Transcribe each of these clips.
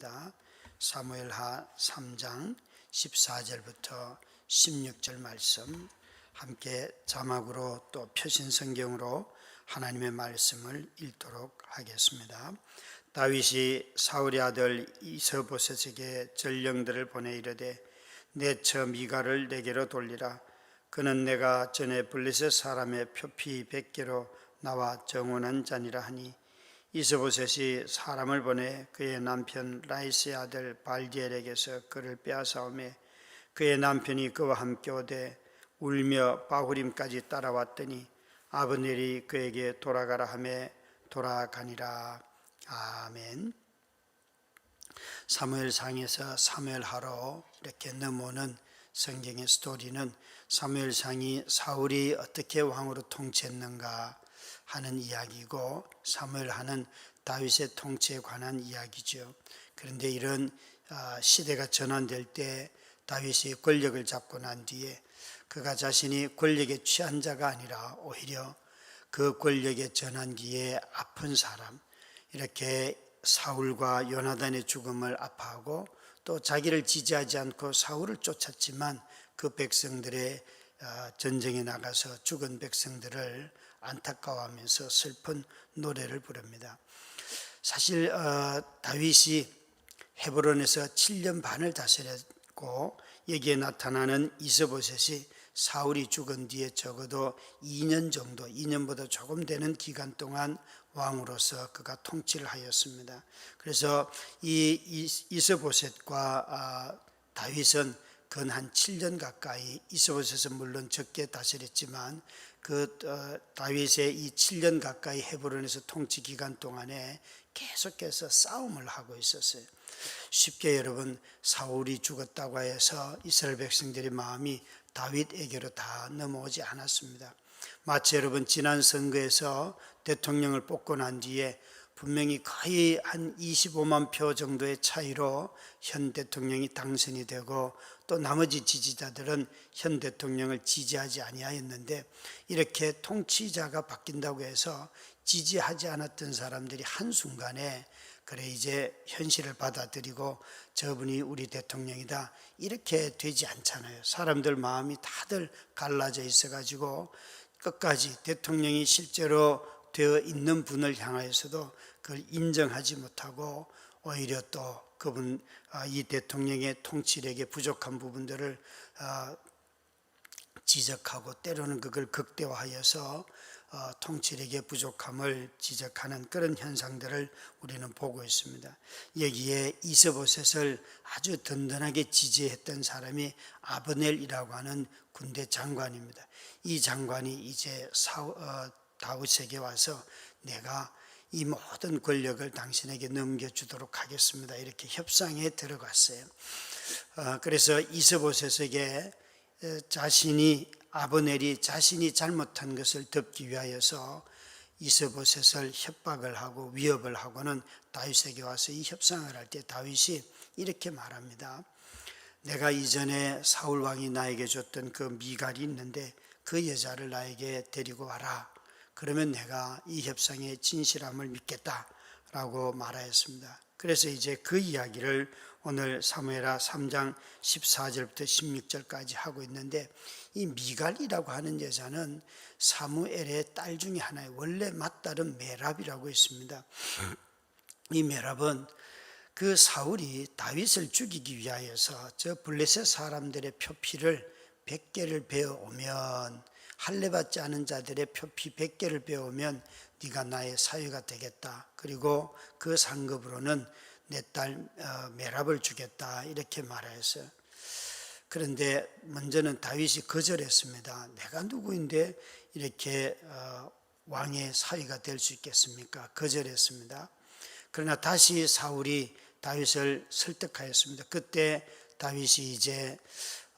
말씀입니다. 사무엘하 3장 14절부터 16절 말씀 함께 자막으로 또 표신 성경으로 하나님의 말씀을 읽도록 하겠습니다. 다윗이 사울의 아들 이서보셋에게 전령들을 보내 이르되 내처 미가를 내게로 돌리라 그는 내가 전에 블레셋 사람의 표피 백개로 나와 정원한 자니라 하니 이스보셋이 사람을 보내 그의 남편 라이스의 아들 발디엘에게서 그를 빼앗아오매 그의 남편이 그와 함께 오되 울며 바후림까지 따라왔더니 아브넬이 그에게 돌아가라 하매 돌아가니라 아멘. 사무엘상에서 사무엘하로 이렇게 넘어오는 성경의 스토리는 사무엘상이 사울이 어떻게 왕으로 통치했는가 하는 이야기고 사무엘하는 다윗의 통치에 관한 이야기죠. 그런데 이런 아, 시대가 전환될 때 다윗이 권력을 잡고 난 뒤에 그가 자신이 권력에 취한 자가 아니라 오히려 그 권력의 전환기에 아픈 사람 이렇게 사울과 요나단의 죽음을 아파하고 또 자기를 지지하지 않고 사울을 쫓았지만 그 백성들의 아, 전쟁에 나가서 죽은 백성들을 안타까워하면서 슬픈 노래를 부릅니다. 사실 어, 다윗이 헤브론에서 7년 반을 다스렸고 여기에 나타나는 이스보셋이 사울이 죽은 뒤에 적어도 2년 정도, 2년보다 조금 되는 기간 동안 왕으로서 그가 통치를 하였습니다. 그래서 이 이스보셋과 아, 다윗은 근 한 7년 가까이 이스보셋은 물론 적게 다스렸지만 그 어, 다윗의 이 7년 가까이 헤브론에서 통치 기간 동안에 계속해서 싸움을 하고 있었어요. 쉽게 여러분 사울이 죽었다고 해서 이스라엘 백성들의 마음이 다윗에게로 다 넘어오지 않았습니다. 마치 여러분 지난 선거에서 대통령을 뽑고 난 뒤에 분명히 거의 한 25만 표 정도의 차이로 현 대통령이 당선이 되고 또 나머지 지지자들은 현 대통령을 지지하지 아니하였는데 이렇게 통치자가 바뀐다고 해서 지지하지 않았던 사람들이 한순간에 그래 이제 현실을 받아들이고 저분이 우리 대통령이다 이렇게 되지 않잖아요. 사람들 마음이 다들 갈라져 있어 가지고 끝까지 대통령이 실제로 되어 있는 분을 향하여서도 그걸 인정하지 못하고 오히려 또 그분 아, 이 대통령의 통치력에 부족한 부분들을 아, 지적하고 때로는 그걸 극대화하여서 어, 통치력의 부족함을 지적하는 그런 현상들을 우리는 보고 있습니다. 여기에 이스보셋을 아주 든든하게 지지했던 사람이 아브넬이라고 하는 군대 장관입니다. 이 장관이 이제 사우, 어, 다윗에게 와서 내가 이 모든 권력을 당신에게 넘겨주도록 하겠습니다. 이렇게 협상에 들어갔어요. 어, 그래서 이스보셋에게 자신이 아브넬이 자신이 잘못한 것을 덮기 위하여서 이스보셋을 협박을 하고 위협을 하고는 다윗에게 와서 이 협상을 할 때 다윗이 이렇게 말합니다. 내가 이전에 사울 왕이 나에게 줬던 그 미갈이 있는데 그 여자를 나에게 데리고 와라. 그러면 내가 이 협상의 진실함을 믿겠다 라고 말하였습니다. 그래서 이제 그 이야기를 오늘 사무엘하 3장 14절부터 16절까지 하고 있는데 이 미갈이라고 하는 여자는 사무엘의 딸 중에 하나의 원래 맏딸은 메랍이라고 있습니다. 이 메랍은 그 사울이 다윗을 죽이기 위하여서 저 블레셋 사람들의 표피를 100개를 베어 오면 할례 받지 않은 자들의 표피 100개를 베어 오면 네가 나의 사유가 되겠다. 그리고 그 상급으로는 내딸 어, 메랍을 주겠다 이렇게 말했어요. 그런데 먼저는 다윗이 거절했습니다. 내가 누구인데 이렇게 어, 왕의 사위가 될 수 있겠습니까? 거절했습니다. 그러나 다시 사울이 다윗을 설득하였습니다. 그때 다윗이 이제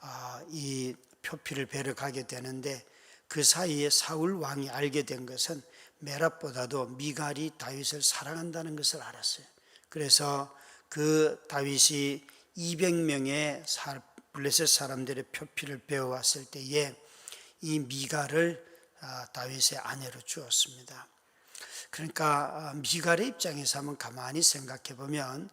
어, 이 표피를 베러 가게 되는데 그 사이에 사울 왕이 알게 된 것은 메랍보다도 미갈이 다윗을 사랑한다는 것을 알았어요. 그래서 그 다윗이 200명의 블레셋 사람들의 표피를 배워왔을 때에 이 미갈을 아, 다윗의 아내로 주었습니다. 그러니까 아, 미갈의 입장에서 한번 가만히 생각해 보면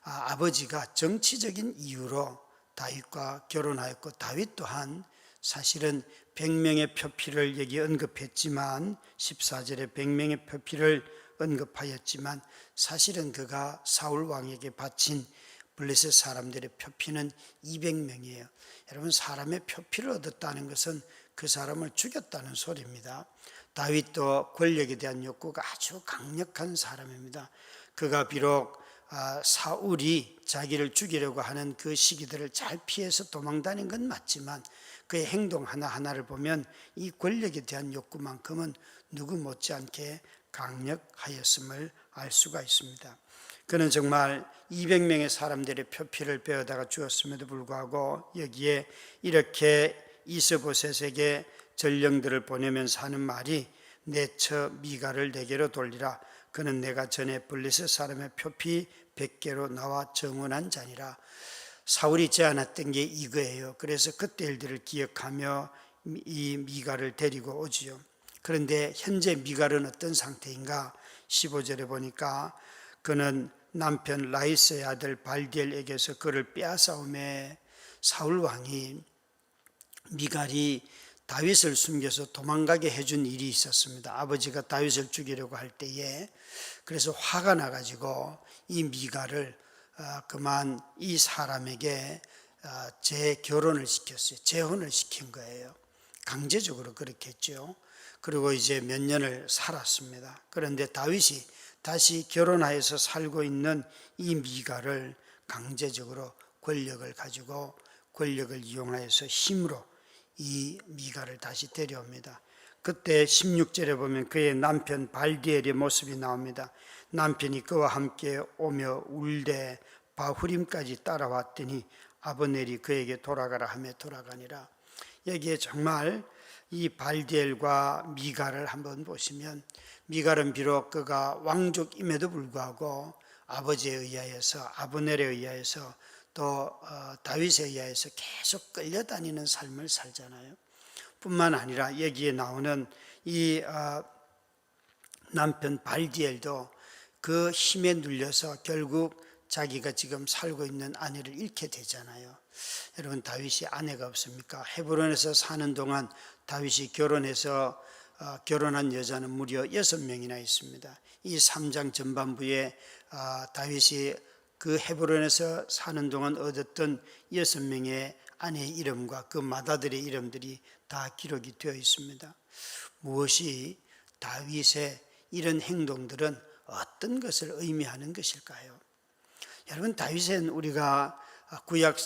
아, 아버지가 정치적인 이유로 다윗과 결혼하였고 다윗 또한 사실은 100명의 표피를 여기 언급했지만 14절에 100명의 표피를 언급하였지만 사실은 그가 사울 왕에게 바친 블레셋 사람들의 표피는 200명이에요. 여러분 사람의 표피를 얻었다는 것은 그 사람을 죽였다는 소리입니다. 다윗도 권력에 대한 욕구가 아주 강력한 사람입니다. 그가 비록 아, 사울이 자기를 죽이려고 하는 그 시기들을 잘 피해서 도망 다닌 건 맞지만 그의 행동 하나하나를 보면 이 권력에 대한 욕구만큼은 누구 못지않게 강력하였음을 알 수가 있습니다. 그는 정말 200명의 사람들의 표피를 베어다가 주었음에도 불구하고 여기에 이렇게 이스보셋에게 전령들을 보내면서 하는 말이 내처 미가를 내게로 돌리라 그는 내가 전에 블레셋 사람의 표피 100개로 나와 정원한 자니라 사울이 제안했던 게 이거예요. 그래서 그때 일들을 기억하며 이 미가를 데리고 오지요. 그런데 현재 미갈은 어떤 상태인가? 15절에 보니까 그는 남편 라이스의 아들 발디엘에게서 그를 빼앗아오매 사울 왕이 미갈이 다윗을 숨겨서 도망가게 해준 일이 있었습니다. 아버지가 다윗을 죽이려고 할 때에 그래서 화가 나가지고 이 미갈을 어, 그만 이 사람에게 어, 재결혼을 시켰어요. 재혼을 시킨 거예요. 강제적으로 그렇게 했죠. 그리고 이제 몇 년을 살았습니다. 그런데 다윗이 다시 결혼하여서 살고 있는 이 미가를 강제적으로 권력을 가지고 권력을 이용하여서 힘으로 이 미가를 다시 데려옵니다. 그때 16절에 보면 그의 남편 발디엘의 모습이 나옵니다. 남편이 그와 함께 오며 울되 바후림까지 따라왔더니 아버넬이 그에게 돌아가라 하며 돌아가니라. 여기에 정말 이 발디엘과 미가를 한번 보시면 미갈은 비록 그가 왕족임에도 불구하고 아버지에 의하여서 아브넬에 의하여서 또 어, 다윗에 의하여서 계속 끌려다니는 삶을 살잖아요. 뿐만 아니라 여기에 나오는 이 어, 남편 발디엘도 그 힘에 눌려서 결국 자기가 지금 살고 있는 아내를 잃게 되잖아요. 여러분 다윗이 아내가 없습니까? 헤브론에서 사는 동안 다윗이 결혼해서 어, 결혼한 여자는 무려 여섯 명이나 있습니다. 이 3장 전반부에 어, 다윗이 그 헤브론에서 사는 동안 얻었던 여섯 명의 아내의 이름과 그 마다들의 이름들이 다 기록이 되어 있습니다. 무엇이 다윗의 이런 행동들은 어떤 것을 의미하는 것일까요? 여러분 다윗은 우리가 구약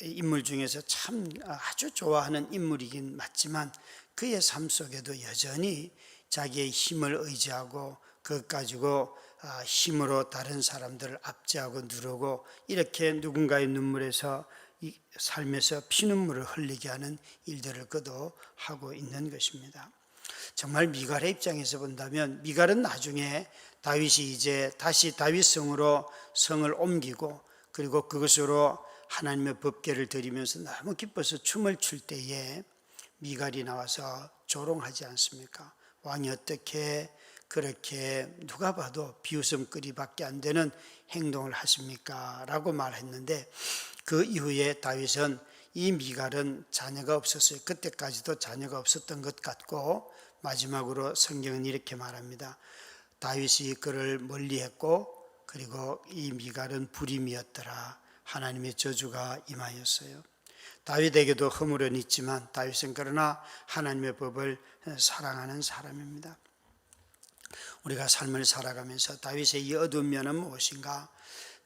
인물 중에서 참 아주 좋아하는 인물이긴 맞지만 그의 삶 속에도 여전히 자기의 힘을 의지하고 그것 가지고 아, 힘으로 다른 사람들을 압제하고 누르고 이렇게 누군가의 눈물에서 삶에서 피눈물을 흘리게 하는 일들을 그도 하고 있는 것입니다. 정말 미갈의 입장에서 본다면 미갈은 나중에 다윗이 이제 다시 다윗 성으로 성을 옮기고 그리고 그것으로 하나님의 법계를 드리면서 너무 기뻐서 춤을 출 때에 미갈이 나와서 조롱하지 않습니까? 왕이 어떻게 그렇게 누가 봐도 비웃음거리밖에 안 되는 행동을 하십니까? 라고 말했는데 그 이후에 다윗은 이 미갈은 자녀가 없었어요. 그때까지도 자녀가 없었던 것 같고 마지막으로 성경은 이렇게 말합니다. 다윗이 그를 멀리했고 그리고 이 미갈은 불임이었더라. 하나님의 저주가 임하였어요. 다윗에게도 허물은 있지만 다윗은 그러나 하나님의 법을 사랑하는 사람입니다. 우리가 삶을 살아가면서 다윗의 이 어두운 면은 무엇인가?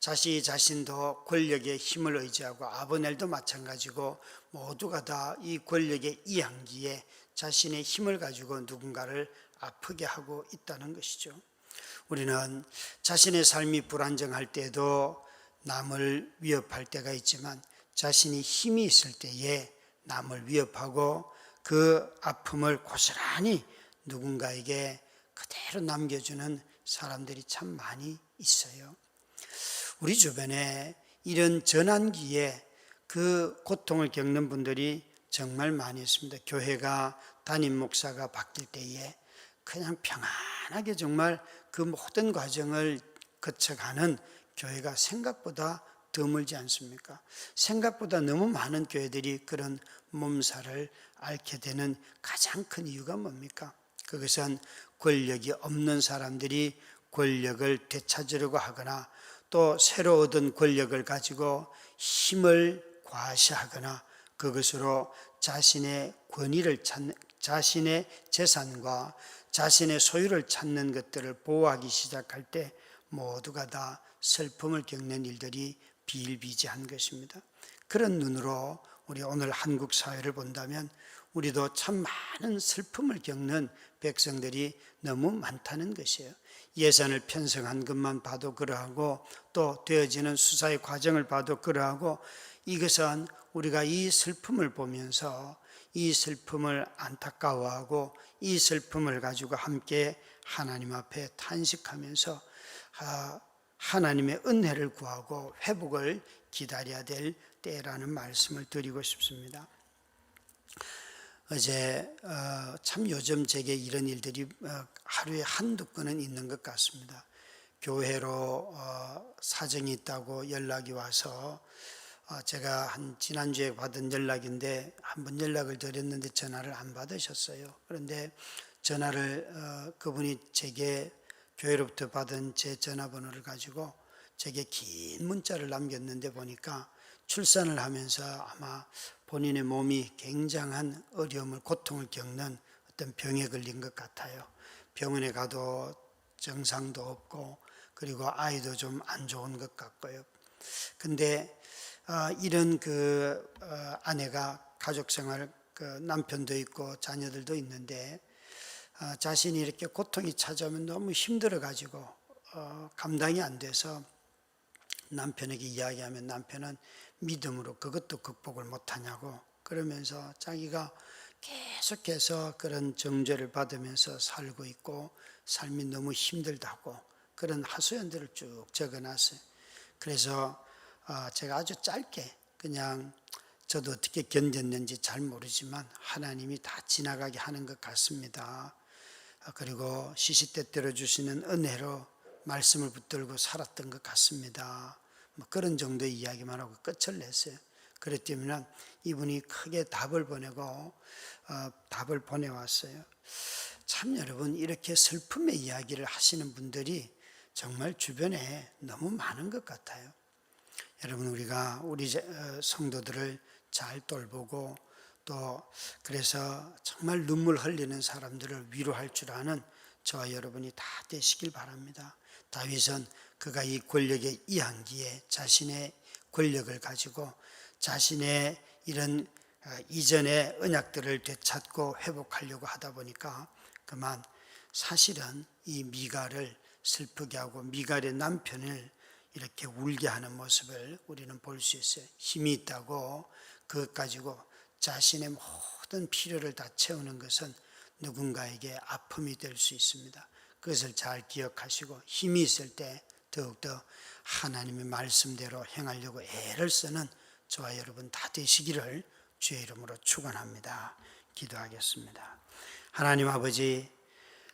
자신 자신도 권력의 힘을 의지하고 아버넬도 마찬가지고 모두가 다 이 권력의 이향기에 자신의 힘을 가지고 누군가를 아프게 하고 있다는 것이죠. 우리는 자신의 삶이 불안정할 때도 남을 위협할 때가 있지만 자신이 힘이 있을 때에 남을 위협하고 그 아픔을 고스란히 누군가에게 그대로 남겨주는 사람들이 참 많이 있어요. 우리 주변에 이런 전환기에 그 고통을 겪는 분들이 정말 많이 있습니다. 교회가 담임 목사가 바뀔 때에 그냥 평안하게 정말 그 모든 과정을 거쳐가는 교회가 생각보다 드물지 않습니까? 생각보다 너무 많은 교회들이 그런 몸살을 앓게 되는 가장 큰 이유가 뭡니까? 그것은 권력이 없는 사람들이 권력을 되찾으려고 하거나 또 새로 얻은 권력을 가지고 힘을 과시하거나 그것으로 자신의 권위를 찾는 자신의 재산과 자신의 소유를 찾는 것들을 보호하기 시작할 때 모두가 다 슬픔을 겪는 일들이 비일비재한 것입니다. 그런 눈으로 우리 오늘 한국 사회를 본다면 우리도 참 많은 슬픔을 겪는 백성들이 너무 많다는 것이에요. 예산을 편성한 것만 봐도 그러하고 또 되어지는 수사의 과정을 봐도 그러하고 이것은 우리가 이 슬픔을 보면서 이 슬픔을 안타까워하고 이 슬픔을 가지고 함께 하나님 앞에 탄식하면서 아, 하나님의 은혜를 구하고 회복을 기다려야 될 때라는 말씀을 드리고 싶습니다. 어제 어, 참 요즘 제게 이런 일들이 어, 하루에 한두 건은 있는 것 같습니다. 교회로 어, 사정이 있다고 연락이 와서 제가 한 지난주에 받은 연락인데 한번 연락을 드렸는데 전화를 안 받으셨어요. 그런데 전화를 그분이 제게 교회로부터 받은 제 전화번호를 가지고 제게 긴 문자를 남겼는데 보니까 출산을 하면서 아마 본인의 몸이 굉장한 어려움을 고통을 겪는 어떤 병에 걸린 것 같아요. 병원에 가도 정상도 없고 그리고 아이도 좀 안 좋은 것 같고요. 근데 어, 이런 그 어, 아내가 가족 생활 그 남편도 있고 자녀들도 있는데 어, 자신이 이렇게 고통이 찾아오면 너무 힘들어 가지고 감당이 안 돼서 남편에게 이야기하면 남편은 믿음으로 그것도 극복을 못하냐고 그러면서 자기가 계속해서 그런 정죄를 받으면서 살고 있고 삶이 너무 힘들다고 그런 하소연들을 쭉 적어놨어요. 그래서 아, 제가 아주 짧게 그냥 저도 어떻게 견뎠는지 잘 모르지만 하나님이 다 지나가게 하는 것 같습니다. 아, 그리고 시시때때로 주시는 은혜로 말씀을 붙들고 살았던 것 같습니다. 뭐 그런 정도의 이야기만 하고 끝을 냈어요. 그랬더니 이분이 크게 답을 보내고 어, 답을 보내왔어요. 참 여러분 이렇게 슬픔의 이야기를 하시는 분들이 정말 주변에 너무 많은 것 같아요. 여러분 우리가 우리 어, 성도들을 잘 돌보고 또 그래서 정말 눈물 흘리는 사람들을 위로할 줄 아는 저와 여러분이 다 되시길 바랍니다. 다윗은 그가 이 권력의 이한기에 자신의 권력을 가지고 자신의 이런 어, 이전의 언약들을 되찾고 회복하려고 하다 보니까 그만 사실은 이 미갈을 슬프게 하고 미갈의 남편을 이렇게 울게 하는 모습을 우리는 볼 수 있어요. 힘이 있다고 그것 가지고 자신의 모든 필요를 다 채우는 것은 누군가에게 아픔이 될 수 있습니다. 그것을 잘 기억하시고 힘이 있을 때 더욱더 하나님의 말씀대로 행하려고 애를 쓰는 저와 여러분 다 되시기를 주의 이름으로 축원합니다. 기도하겠습니다. 하나님 아버지,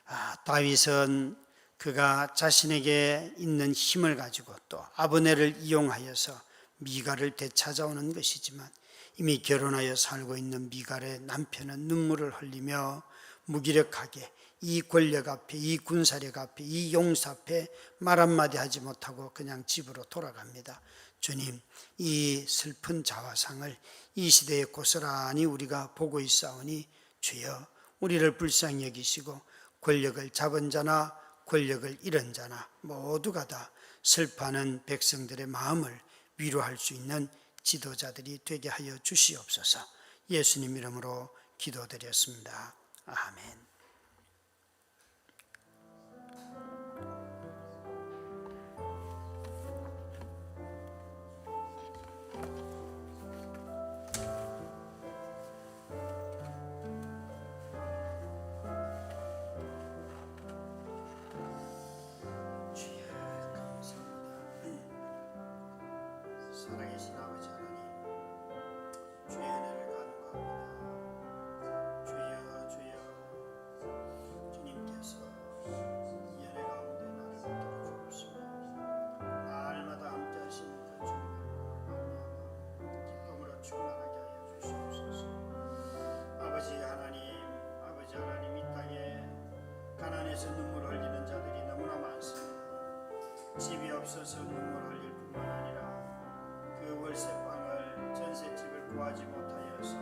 아, 다윗은 그가 자신에게 있는 힘을 가지고 또 아버네를 이용하여서 미갈을 되찾아오는 것이지만 이미 결혼하여 살고 있는 미갈의 남편은 눈물을 흘리며 무기력하게 이 권력 앞에, 이 군사력 앞에, 이 용사 앞에 말 한마디 하지 못하고 그냥 집으로 돌아갑니다. 주님, 이 슬픈 자화상을 이 시대에 고스란히 우리가 보고 있사오니 주여 우리를 불쌍히 여기시고 권력을 잡은 자나 권력을 잃은 자나 모두가 다 슬퍼하는 백성들의 마음을 위로할 수 있는 지도자들이 되게 하여 주시옵소서. 예수님 이름으로 기도드렸습니다. 아멘. 안에서 눈물 흘리는 자들이 너무나 많습니다. 집이 없어서 눈물 흘릴 뿐만 아니라 그 월세방을 전셋집을 구하지 못하여서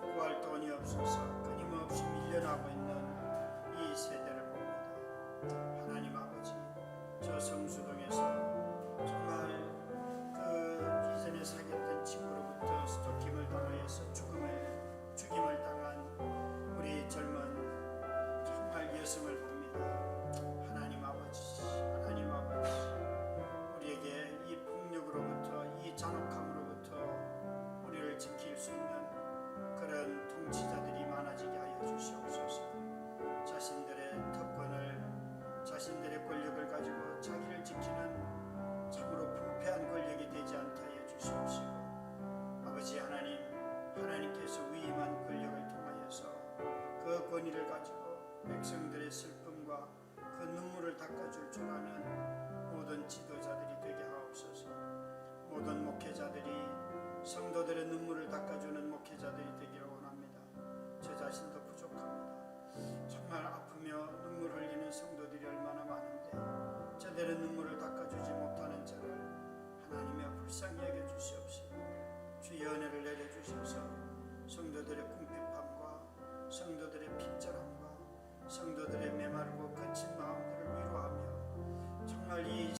구할 돈이 없어서 끊임없이 밀려나고 있는 이 세대를 봅니다. 하나님 아버지, 저 성수동에서 정말 그 이전에 사귀었던 친구로부터 스토킹을 당하여서 어머니를 가지고 백성들의 슬픔과 그 눈물을 닦아줄 줄 아는 모든 지도자들이 되게 하옵소서. 모든 목회자들이 성도들의 눈물을 닦아주는 목회자들이 되기를 원합니다. 제 자신도 부족합니다. 정말 아프며 눈물 흘리는 성도들이 얼마나 많은데 제대로 눈물을 닦아주지 못하는 자를 하나님의 불쌍히 여겨 주시옵시고 주의 은혜를 내려주셔서. 성도들의 성도들의 빈절함과 성도들의 메마르고 끝인 마음들을 위로하며 정말 이